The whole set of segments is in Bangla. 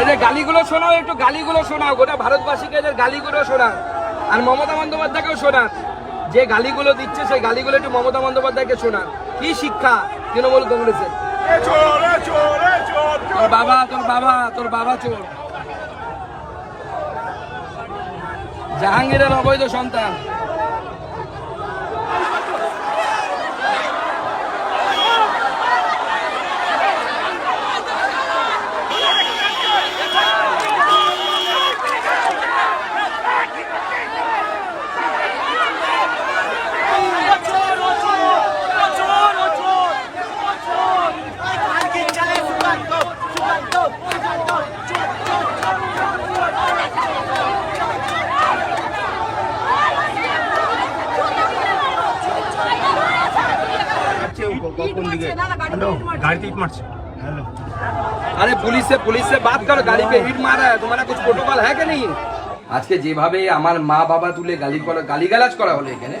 এদের গালিগুলো শোনাও একটু গালিগুলো শোনাও গোটা ভারতবাসীকে এদের গালিগুলো শোনাও। আর মমতা বন্দ্যোপাধ্যায়কেও শোনান। যে গালিগুলো দিচ্ছে সেই গালিগুলো একটু মমতা বন্দ্যোপাধ্যায়কে শোনান। কি শিক্ষা তৃণমূল কংগ্রেসের? তোর বাবা তোর বাবা তোর বাবা চোর। জাহাঙ্গীরের অবৈধ সন্তান। কোন দিকে? হ্যালো গাড়িতে ইট মারছে। হ্যালো। আরে পুলিশ সে বাত করো গাড়ি পে মারা হ্যাঁ কিছু প্রোটোকল নেই? আজকে যেভাবে আমার মা বাবা তুলে গালি করা গালিগালাজ করা হলো এখানে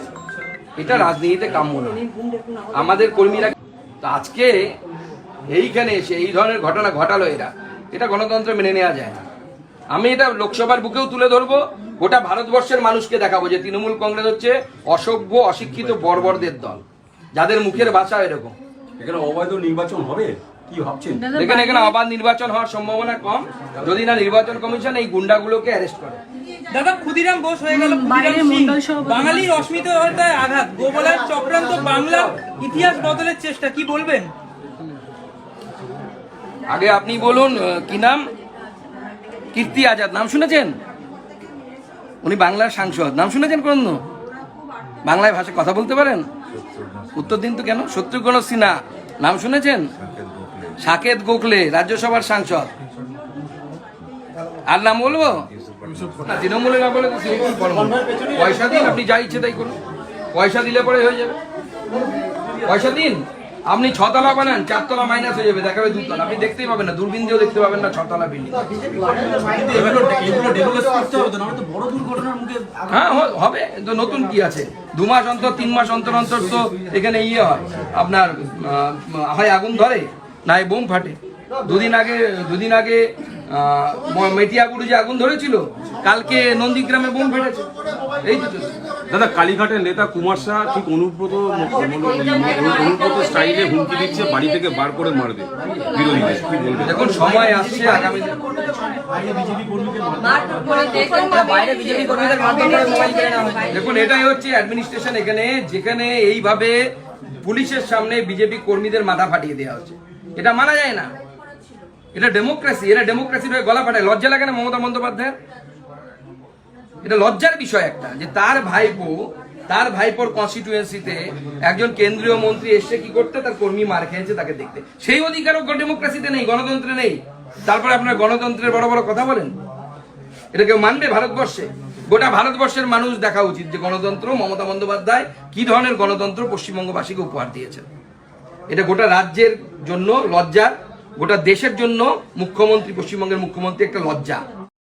এটা রাজনীতিতে কাম্য আমাদের কর্মীরা তো আজকে এইখানে এসে এই ধরনের ঘটনা ঘটালো এরা। এটা গণতন্ত্র মেনে নেওয়া যায় না। আমি এটা লোকসভার বুকেও তুলে ধরবো। গোটা ভারতবর্ষের মানুষকে দেখাবো যে তৃণমূল কংগ্রেস হচ্ছে অসভ্য অশিক্ষিত বর্বরদের দল। যাদের মুখের ভাষা এরকম। এখানে অবৈধ নির্বাচন হবে? কি ভাবছেন? এখানে এখানে অবাধ নির্বাচন হওয়ার সম্ভাবনা কম। যদি না নির্বাচন কমিশন এই গুন্ডাগুলোকে অ্যারেস্ট করে। দাদা ক্ষুদিরাম বোস হয়ে গেল। বাঙালির অস্মিতায় আঘাত। গোবলার চক্রান্ত বাংলার ইতিহাস বদলের চেষ্টা কি বলবেন? আগে আপনি বলুন কি নাম? কীর্তি আজাদ। নাম শুনেছেন? উনি বাংলার সাংসদ। নাম শুনেছেন কোন বাংলায় ভাষায় কথা বলতে পারেন? উত্তর দিন তো কেন? শত্রুঘ্ন সিনহা নাম শুনেছেন? সাকেত গোখলে, রাজ্যসভার সাংসদ। আর নাম বলব? না, তৃণমূলে না বলে তো তৃণমূল বলব না। পয়সা দিন, আপনি যা ইচ্ছে তাই করুন। পয়সা দিলে পরে হয়ে যাবে। পয়সা দিন। আপনি ছতলা বানান, চারতলা মাইনাস হয়ে যাবে, দেখাবে দুতলা। আপনি দেখতেই পাবেন না দূরবীন দিয়েও দেখতে পাবেন না, ছতলা বিল্ডিং। হ্যাঁ হবে। তো নতুন কি আছে? দু মাস অন্তর, তিন মাস অন্তর অন্তর তো এখানে ইয়ে হয়। আপনার হয় আগুন ধরে, না হয় বোম ফাটে। দুদিন আগে দুদিন আগে মেটিয়াগুড়ি যে আগুন ধরেছিল, কালকে নন্দীগ্রামে বোম ফেটেছে। এই তো। দাদা, কালীঘাটের নেতা কুমার শাহ ঠিক অনুব্রত অনুব্রত স্টাইলে হুমকি দিচ্ছে, বাড়ি থেকে বার করে মারবে বিরোধীদের। কি বলবেন দেখুন সময় আসছে আগামী দেখুন, এটাই হচ্ছে অ্যাডমিনিস্ট্রেশন এখানে, যেখানে এইভাবে পুলিশের সামনে বিজেপি কর্মীদের মাথা ফাটিয়ে দেওয়া হচ্ছে। এটা মানা যায় না। এটা ডেমোক্রেসি এটা ডেমোক্রেসির হয়ে গলা ফাটায়। লজ্জা লাগে না মমতা বন্দ্যোপাধ্যায়ের? এটা লজ্জার বিষয় একটা, যে তার ভাইপো, তার ভাইপোর কনস্টিটিউয়েন্সিতে একজন কেন্দ্রীয় মন্ত্রী এসে কি করতে, তার কর্মী মার খেয়েছে তাকে দেখতে। সেই অধিকারও ডেমোক্রেসিতে নেই, গণতন্ত্রে নেই। তারপরে আপনার গণতন্ত্রের বড় বড় কথা বলেন? এটা কেউ মানবে ভারতবর্ষে? গোটা ভারতবর্ষের মানুষ দেখা উচিত যে গণতন্ত্র, মমতা বন্দ্যোপাধ্যায় কি ধরনের গণতন্ত্র পশ্চিমবঙ্গবাসীকে উপহার দিয়েছেন। এটা গোটা রাজ্যের জন্য লজ্জার, গোটা দেশের জন্য মুখ্যমন্ত্রী, পশ্চিমবঙ্গের মুখ্যমন্ত্রী একটা লজ্জা।